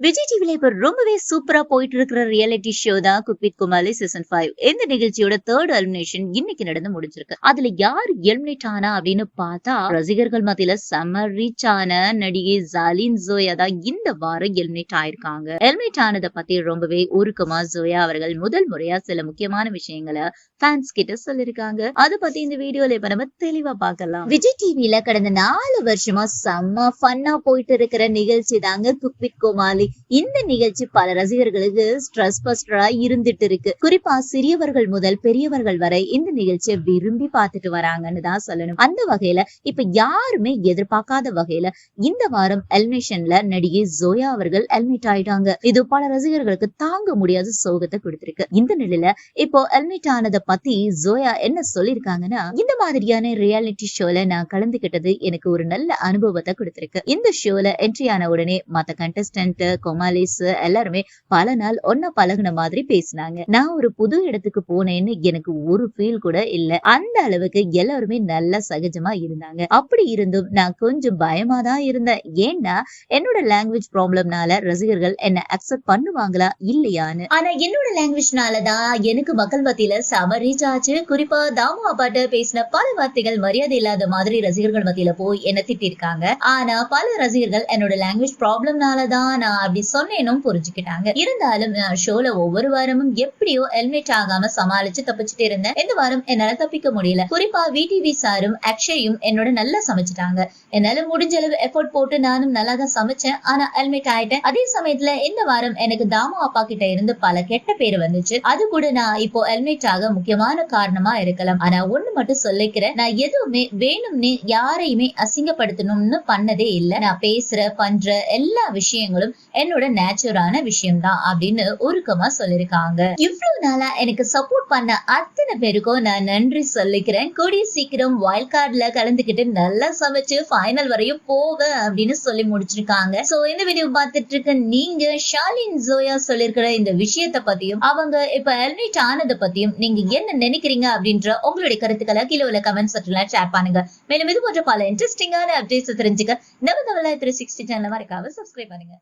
விஜய் டிவில இப்ப ரொம்பவே சூப்பரா போயிட்டு இருக்கிற ரியாலிட்டி ஷோ தான் cook with Comali season five இந்த நிகழ்ச்சியோட தேர்ட் எலிமினேஷன் இன்னைக்கு நடந்து முடிஞ்சிருக்கு. அதுல யார் எலிமினேட் ஆனா அப்படின்னு பார்த்தா ரசிகர்கள் மத்தியில செம ரீச் ஆன நடிகை ஜாலின் ஜோயா தான் இந்த வாரம் எலிமினேட் ஆயிருக்காங்க. எலிமினேட் ஆனதை பத்தி ரொம்பவே உருக்கமா ஜோயா அவர்கள் முதல் முறையா சில முக்கியமான விஷயங்களை ஃபேன்ஸ் கிட்ட சொல்லிருக்காங்க அதை பத்தி இந்த வீடியோல இப்ப நம்ம தெளிவா பார்க்கலாம். விஜய் டிவில கடந்த நாலு வருஷமா செம்ம ஃபன்னா போயிட்டு இருக்கிற நிகழ்ச்சி தாங்க குக் வித் குமாலி இந்த நிகழ்ச்சி பல ரசிகர்களுக்கு ஸ்ட்ரெஸ் பஸ்டரா இருந்துட்டு இருக்கு. குறிப்பா சிறியவர்கள் முதல் பெரியவர்கள் வரை இந்த நிகழ்ச்சியை விரும்பி பார்த்துட்டு வராங்கன்னு தான் சொல்லணும். அந்த வகையில இப்ப யாருமே எதிர்பார்க்காத வகையில இந்த வாரம் எலிமினேஷன்ல நடிகை ஜோயா அவர்கள் எலிமினேட் ஆயிட்டாங்க. இது பல ரசிகர்களுக்கு தாங்க முடியாத சோகத்தை கொடுத்திருக்கு. இந்த நிலையில இப்போ எலிமினேட் ஆனதை பத்தி ஜோயா என்ன சொல்லிருக்காங்கன்னா இந்த மாதிரியான ரியாலிட்டி ஷோல நான் கலந்துகிட்டது எனக்கு ஒரு நல்ல அனுபவத்தை கொடுத்திருக்கு. இந்த ஷோல என்ட்ரி ஆன உடனே மத்த கண்டஸ்டன்ட் கொமாலிஸ் எல்லாருமே பல நாள் ஒன்ன பழகுன மாதிரி பேசினாங்க. நான் ஒரு புது இடத்துக்கு போனேன்னு எனக்கு ஒரு ஃபீல் கூட இல்ல. அந்த அளவுக்கு எல்லாருமே நல்லா சகஜமா இருந்தாங்க. அப்படி இருந்தும் நான் கொஞ்சம் பயமா தான் இருந்தேன். ஏன்னா என்னோட லாங்குவேஜ் ப்ராப்ளம்னால ரசிகர்கள் என்ன அக்செப்ட் பண்ணுவாங்களா இல்லையான்னு. ஆனா என்னோட லாங்குவேஜ்னாலதான் எனக்கு மக்கள் மத்தியில செம ரீச் ஆச்சு. குறிப்பா தாமு அப்பாட்ட பேசின பல வார்த்தைகள் மரியாதை இல்லாத மாதிரி ரசிகர்கள் மத்தியில போய் என்ன திட்டிருக்காங்க. ஆனா பல ரசிகர்கள் என்னோட லாங்குவேஜ் ப்ராப்ளம்னால தான் நான் அப்படி சொன்னேனும் புரிஞ்சுக்கிட்டாங்க. இருந்தாலும் நான் ஷோல ஒவ்வொரு வாரமும் எப்படியோ ஹெல்மெட் ஆகாம சமாளிச்சு தப்பிச்சுட்டு இருந்தேன். இந்த வாரம் என்னால தப்பிக்க முடியல. குறிப்பா விடிவி சாரும் அக்ஷயும் என்னோட நல்லா சமைச்சிட்டாங்க. என்னால முடிஞ்ச அளவு எஃபோர்ட் போட்டு நானும் நல்லா தான் சமைச்சேன். ஆனா ஹெல்மெட் ஆயிட்டேன். அதே சமயத்துல இந்த வாரம் எனக்கு தாமு அப்பா கிட்ட இருந்து பல கெட்ட பேர் வந்துச்சு. அது கூட நான் இப்போ ஹெல்மெட் ஆக முக்கியமான காரணமா இருக்கலாம். ஆனா ஒண்ணு மட்டும் சொல்லிக்கிறேன். நான் எதுவுமே வேணும்னு யாரையுமே அசிங்கப்படுத்தணும்னு பண்ணதே இல்ல. நான் பேசுற பண்ற எல்லா விஷயங்களும் என்னோட நேச்சுரான விஷயம் தான் அப்படின்னு உருக்கமா சொல்லிருக்காங்க. இவ்வளவு நாளா எனக்கு சப்போர்ட் பண்ண அத்தனை பேருக்கும் நான் நன்றி சொல்லிக்கிறேன். கூடிய சீக்கிரம் வைல்ட் கார்டுல கலந்துக்கிட்டு நல்லா சமைச்சு ஃபைனல் வரையும் போவேன் அப்படின்னு சொல்லி முடிச்சிருக்காங்க. சோ இந்த வீடியோ பார்த்துட்டு இருக்க நீங்க ஷாலின் ஜோயா சொல்லிருக்கிற இந்த விஷயத்த பத்தியும் அவங்க இப்ப ஹெல்மெட் ஆனதை பத்தியும் நீங்க என்ன நினைக்கிறீங்க அப்படின்ற உங்களுடைய கருத்துக்களை கீழே உள்ள கமெண்ட் செக்ஷன்ல ஷேர் பண்ணுங்க. மேலும் இது போன்ற பல இன்ட்ரெஸ்டிங்கான அப்டேட்ஸ் தெரிஞ்சுக்க நம்ம தமிழ் த்ரீ சிக்ஸ்டி சேனல் மறக்காம சப்ஸ்கிரைப் பண்ணுங்க.